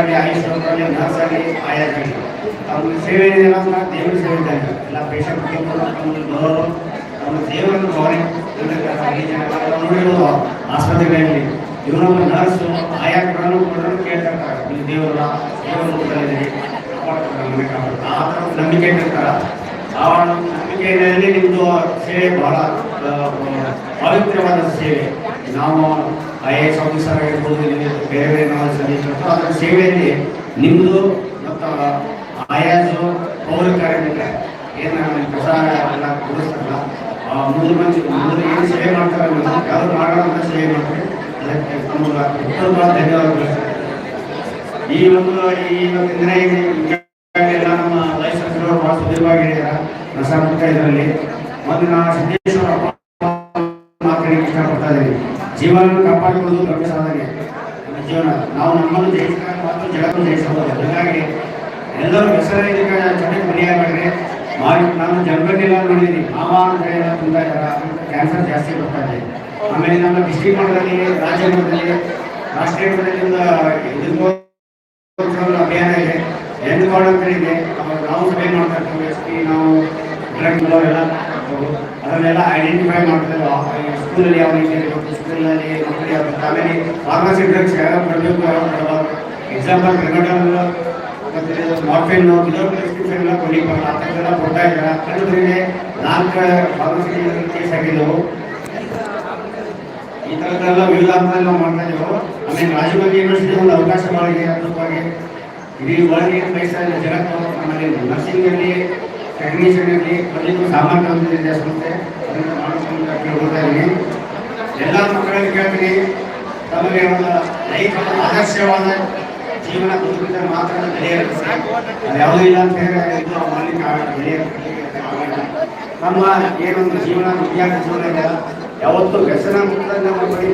ಆಗಲಿ ಆಯುಷ್ ಆಗಲಿ ನರ್ಸ್ ಆಗಲಿ ಆಯಾ ಆಗಲಿ ಅವ್ರ ಸೇವೆ ಏನಿಲ್ಲ ಅಂತ ದೇವರ ಸೇವೆ ಇದ್ದಾಗ ಎಲ್ಲ ಪೇಷಂಟ್ ಬರೋರು ನಮ್ಮ ದೇವರನ್ನು ಗೌರವ ಆಸ್ಪತ್ರೆಗಳಲ್ಲಿ ಇವರನ್ನು ನರ್ಸು ಆಯಾ ಕೂಡ ಕೇಳ್ತಾರೆ ನೀವು ದೇವರ ದೇವರ ಕಾಪಾಡ್ತಾರೆ. ಆ ಥರ ನಂಬಿಕೆ ಇಟ್ಟಿರ್ತಾರೆ. ಆ ನಂಬಿಕೆಯಲ್ಲಿ ನಿಮ್ಮದು ಸೇವೆ ಬಹಳ ಪವಿತ್ರವಾದ ಸೇವೆ. ನಾವು ಐ ಎ ಎಸ್ ಆಫೀಸರ್ ಆಗಿರ್ಬೋದು, ನಿಮಗೆ ಬೇರೆ ಬೇರೆ ನಾವು ಸಲ್ಲಿಸಬೇಕು ಅದರ ಸೇವೆಯಲ್ಲಿ ನಿಮ್ಮದು ಮತ್ತು ಆಯಾಸು ಪೌರ ಕಾರ್ಮಿಕ ಏನು ಕಸ ಎಲ್ಲ ಕೊಡಿಸ್ತಾರಲ್ಲ, ಆ ಮೂರು ಮಂದಿ, ಮೂರು ಏನು ಸೇವೆ ಮಾಡ್ತಾರೆ ಯಾರು ಯಾರು ಅಂತ ಸೇವೆ ಮಾಡ್ತಾರೆ. ಅದಕ್ಕೆ ತಮಗೆ ಉತ್ತಮ ಧನ್ಯವಾದಗಳು. ಈ ಒಂದು ಈ ಒಂದು ದಿನ ಎಲ್ಲ ನಮ್ಮ ಲೈಸೆನ್ಸ್ ಭಾಳ ಸುದೀರ್ಘವಾಗಿದ್ದಾರೆ ರಸಾಯನಿಕ ಇದರಲ್ಲಿ ಮೊದಲು ನಾನು ಸಿದ್ದೇಶ್ವರ ಮಾತಾಡಲಿಕ್ಕೆ ಇಷ್ಟಪಡ್ತಾ ಇದ್ದೀನಿ. ಜೀವನ ಕಾಪಾಡಿಕೊಳ್ಳೋದು ದೊಡ್ಡ ಸಾಧನೆ. ನಮ್ಮ ಜೀವನ. ನಾವು ನಮ್ಮನ್ನು ಜಯಿಸಿದಾಗ ಮತ್ತು ಜಗತ್ತನ್ನು ಜಯಿಸಬಹುದು ಹಾಗಾಗಿ ಎಲ್ಲರೂ ಹೆಸರಿಗೆ ಚೆನ್ನಾಗಿ ಬಲಿಯಾಗಬೇಡ್ರಿ ಮಾಡಿ, ನಾನು ಜನಗಳೆಲ್ಲ ನೋಡಿದ್ದೀನಿ. ಮಾವ ಅಂತ ಹೇಳಿ ತುಂಬ ಕ್ಯಾನ್ಸರ್ ಜಾಸ್ತಿ ಬರ್ತಾ ಇದೆ. ಆಮೇಲೆ ನಮ್ಮ ಡಿಸ್ಟ್ರಿಕ್ಟ್ ಮಟ್ಟದಲ್ಲಿ, ರಾಜ್ಯ ಮಟ್ಟದಲ್ಲಿ, ರಾಷ್ಟ್ರೀಯ ಮಟ್ಟದಲ್ಲಿ ಒಂದು ಅಭಿಯಾನ ಇದೆ. ಹೆಣ್ಣು ಕಾರ್ಡ್ ನಾವು ಸಭೆ ಮಾಡ್ತಾ ಇರ್ತೀವಿ. ಎಸ್ ಪಿ, ನಾವು, ಡ್ರಗ್, ಎಲ್ಲ. ಅದನ್ನೆಲ್ಲ ಐಡೆಂಟಿಫೈ ಮಾಡ್ತಾರೆ ಸ್ಕೂಲಲ್ಲಿ ಯಾವ ರೀತಿ ಸ್ಕೂಲಲ್ಲಿ ಮಕ್ಕಳಿಗೆ ಯಾವ. ಆಮೇಲೆ ಫಾರ್ಮಸಿ ಡ್ರಗ್ಸ್ ಯಾವ್ಯಾವ ಕೊಡಬೇಕು ಯಾವ ಕೊಡಬಾರ್ದು ಎಕ್ಸಾಂಪಲ್ ಕ್ರಿಮಿನಲ್ ಮತ್ತು ಮಾರ್ಫಿನ್ ಪ್ರಿಸ್ಕ್ರಿಪ್ಷನ್ ಎಲ್ಲ ಕೊಡ್ಲಿಕ್ಕೆ ಆ ಥರದ್ದೆಲ್ಲ ಕೊಡ್ತಾ ಇದ್ದಾರೆ. ಕಳೆದ್ರೆ ನಾಲ್ಕು ಫಾರ್ಮಸಿ ಕೇಸ್ ಆಗಿದ್ದವು. ಈ ಥರದ್ದೆಲ್ಲ ಇಲ್ಲ ಅಂತ ನಾವು ಮಾಡ್ತಾ ಇದ್ದೇವೆ. ಆಮೇಲೆ ರಾಜೀವ್ ಗಾಂಧಿ ಯೂನಿವರ್ಸಿಟಿ ಒಂದು ಅವಕಾಶ ಮಾಡಿದೆ ಅದ್ಭುತವಾಗಿ ಇಡೀ ಒಳಗೆ ಇದೆ ಜಗತ್ತು ಆಮೇಲೆ ನರ್ಸಿಂಗ್ ಸಾಮಾನ್ಯ ಬರ್ಲಿಕ್ಕೂ ಸಾಮರ್ಥ್ಯ ಹೊಂದಿದೆ ಸಂಸ್ಥೆ ಅದನ್ನು ನಾನು ಕೇಳ್ಕೊಳ್ತಾ ಇದ್ದೀನಿ ಎಲ್ಲ ಮಕ್ಕಳಿಗೆ ಕೇಳ್ತೀನಿ, ತಮಗೆ ಒಂದು ಲೈಫ್ ಆದರ್ಶವಾದ ಜೀವನ ಬದುಕಿದ್ರೆ ಮಾತ್ರ ಬೆಳೆಯುತ್ತೆ ಅದು ಯಾವುದೂ ಇಲ್ಲ ಅಂತ ಹೇಳಿ ಇದು ಮಾಡಲಿಕ್ಕೆ ಆಗಲ್ಲ ನಮ್ಮ ಏನೊಂದು ಜೀವನ ವಿದ್ಯಾರ್ಥಿ ಜೀವನ ಇದೆ ಯಾವತ್ತು ವ್ಯಸನ ಮುಕ್ತ ನಮ್ಮ ಬಳಿ